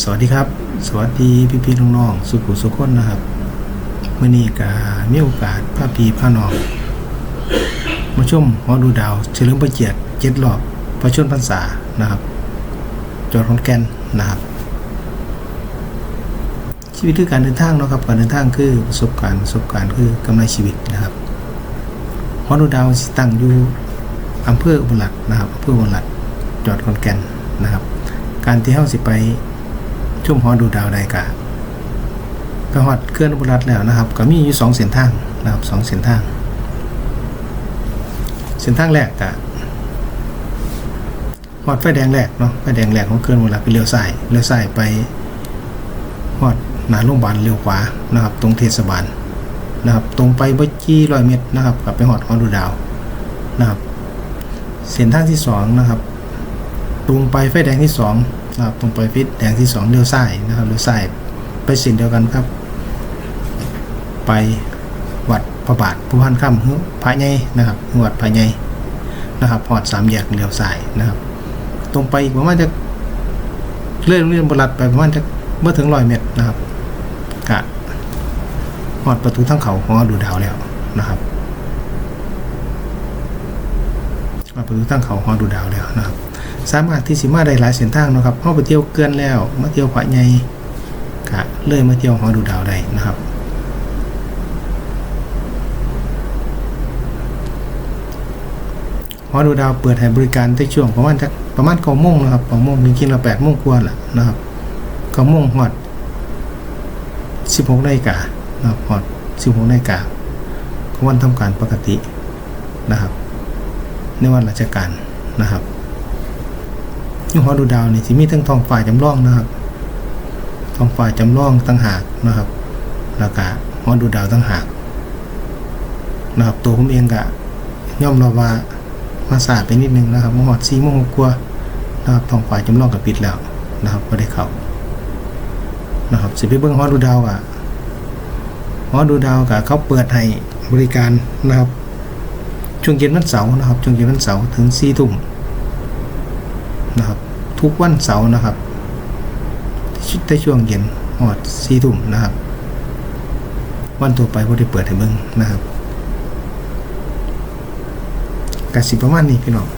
สวัสดีครับ สวัสดีพี่พี่ๆน้องๆสุขุสุขคนนะครับเมื่อนี้ก็มีโอกาสพาพี่พานองมาชมหอดูดาวเฉลิมพระเกียรติเจ็ดรอบพระชนพรรษานะครับจอดขอนแก่นนะครับชีวิตคือการเดินทางเนาะครับการเดินทางคือประสบการณ์ประสบการณ์คือกำไรชีวิตนะครับหอดูดาวตั้งอยู่อำเภออุบลรัตน์นะครับอำเภออุบลรัตน์จอดขอนแก่นนะครับ การที่เฮาสิไป ชุ่มหอดูดาวใดกะไปฮอดเคลื่อนอุบลรัตแล้วนะครับ ก็มีอยู่สองเส้นทางนะครับสองเส้นทาง เส้นทางแรกกะฮอดไฟแดงแรกเนาะไฟแดงแรกของเคลื่อนอุบลรัตน์คือเลี้ยวซ้ายเลี้ยวซ้ายไปฮอดหน้าโรงพยาบาลเลี้ยวขวานะครับ ตรงเทศบาลนะครับ ตรงไปบ่กี่ร้อยเมตรนะครับกลับไปฮอดหอดูดาวนะครับ เส้นทางที่สองนะครับ ตรงไปไฟแดงที่สอง ครับตรงไปไฟแดงที่สองเลี้ยวซ้ายนะครับเลี้ยวซ้ายไปส้นเดียวกันครับ ไปวัดพระบาทผู้พันค่ำฮึพระใหญ่นะครับวัดพระใหญ่นะครับพอดสามแยกเลี้ยวซ้ายนะครับ ตรงไปอีกประมาณจะเลื่อนโรงเรียนบรัดไปประมาณจะเมื่อถึงร้อยเมตรนะครับกะหอดประตูทั้งเขาของดูดาวแล้วนะครับประตูทั้งเขาของดูดาวแล้วนะครับ สามารถที่สิมาได้หลายเส้นทางนะครับเข้าไปเที่ยวเกินแล้วมาเที่ยวพระใหญ่กะเลยมาเที่ยวหอดูดาวได้นะครับหอดูดาวเปิดให้บริการในช่วงประมาณจักประมาณเก้าโมงนะครับเก้าโมงจริงๆเราแปดโมงกว่าแหละนะครับเก้าโมงหอดสิบหกนาฬิกานะครับหอดสิบหกนาฬิกาของวันทำการปกตินะครับ ในวันราชการนะครับ ยี่หอดูดาวนี่ที่มีทั้งทองฝ่ายจำลองนะครับทองฝ่ายจำลองตั้งหากนะครับ แล้วก็หอดูดาวตั้งหากนะครับ ตัวผมเองก็ย่อมรับว่ามาสาดไปนิดนึงนะครับมาหอดซีมงกว่านะครับทองฝ่ายจำลองกับปิดแล้วนะครับก็ได้เขานะครับสิไปเบิ้งหอดูดาวอะหอดูดาวกับเขาเปิดให้บริการนะครับช่วงเย็นวันเสาร์นะครับช่วงเย็นวันเสาร์ถึงสี่ทุ่ม นะครับ ทุกวันเสาร์นะครับในช่วงเย็นหอดสี่ทุ่มนะครับ วันต่อไปพอได้เปิดให้เบิ่งนะครับกสิประมาณนี้พี่น้อง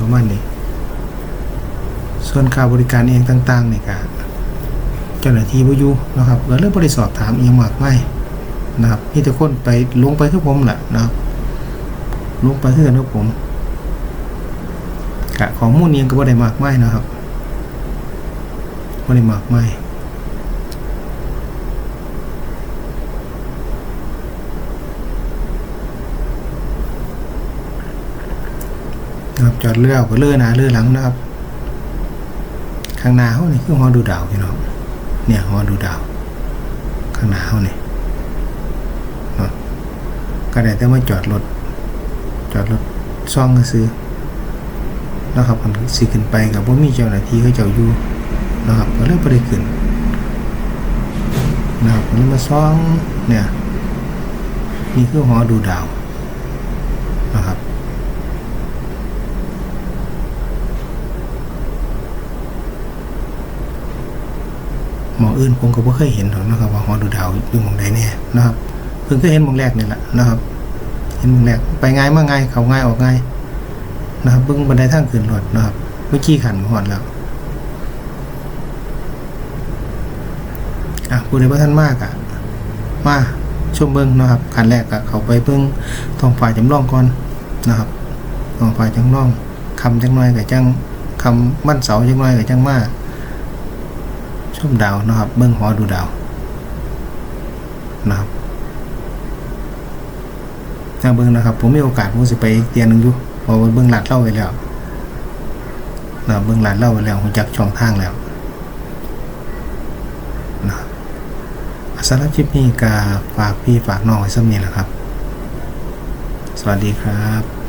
ประมาณนี้ ส่วนค่าบริการเองต่างๆนี่ก็เจ้าหน้าที่บอยู่นะครับก็เลยบ่ได้สอบถามอียังมากมายนะครับมีแต่คนไปลงไปคือผมแหละนะครับลงไปคือกันกับผม กะของมูลเนียงก็บ่ได้มากไมายนะครับบ่ได้มากไมายนะครับจอดเรือก็เรือหน้าเรือหลังนะครับ ข้างหน้าเขานี่คือหอดูดาวพี่น้องเนี่ยหอดูดาว ข้างหน้าเขานี่เนาะก็ได้แต่มาจอดรถจอดรถซ่องก็ซื้อ นะครับมันสิขึ้นไปกับว่ามีเจ้าหน้าที่เขาเจ้าอยู่นะครับก็เลยบ่ได้ขึ้นนะครับมันมาซ่องเนี่ยนี่คือหอดูดาวนะครับหมออื่นผมก็บ่เคยเห็นหรอกนะครับว่าหอดูดาวอยู่มองใดแน่นะครับเพิ่งเคยเห็นมองแรกนี่แหละนะครับ เห็นมองแรกไปง่ายมาง่ายเขาง่ายออกง่าย นะครับเบิ้องบันไดทางขึ้นรถนะครับเมื่อกี้ขันหอดแล้วอะผู้ใดบ่ท่านมากอะมาชมเบิ้งนะครับขันแรกอะเขาไปเบิ้งทองฝ่ายจำลองก่อนนะครับทองฝ่ายจำลองคำจังน้อยกับจังคำมั่นเสาจังน้อยกับจังมาชมดาวนะครับ เบิ้งหอดูดาวนะครับจังเบิ้งนะครับ ผมมีโอกาสผมสิไปอีกเตียนหนึ่งอยู่ พอเบื้องหลัดเล่าไปแล้วนะเบื้องหลัดเล่าไปแล้วผมจักช่องทางแล้วนะสำหรับคลิปนี้ก็ฝากพี่ฝากน้องไว้สักนี้แหละครับ สวัสดีครับ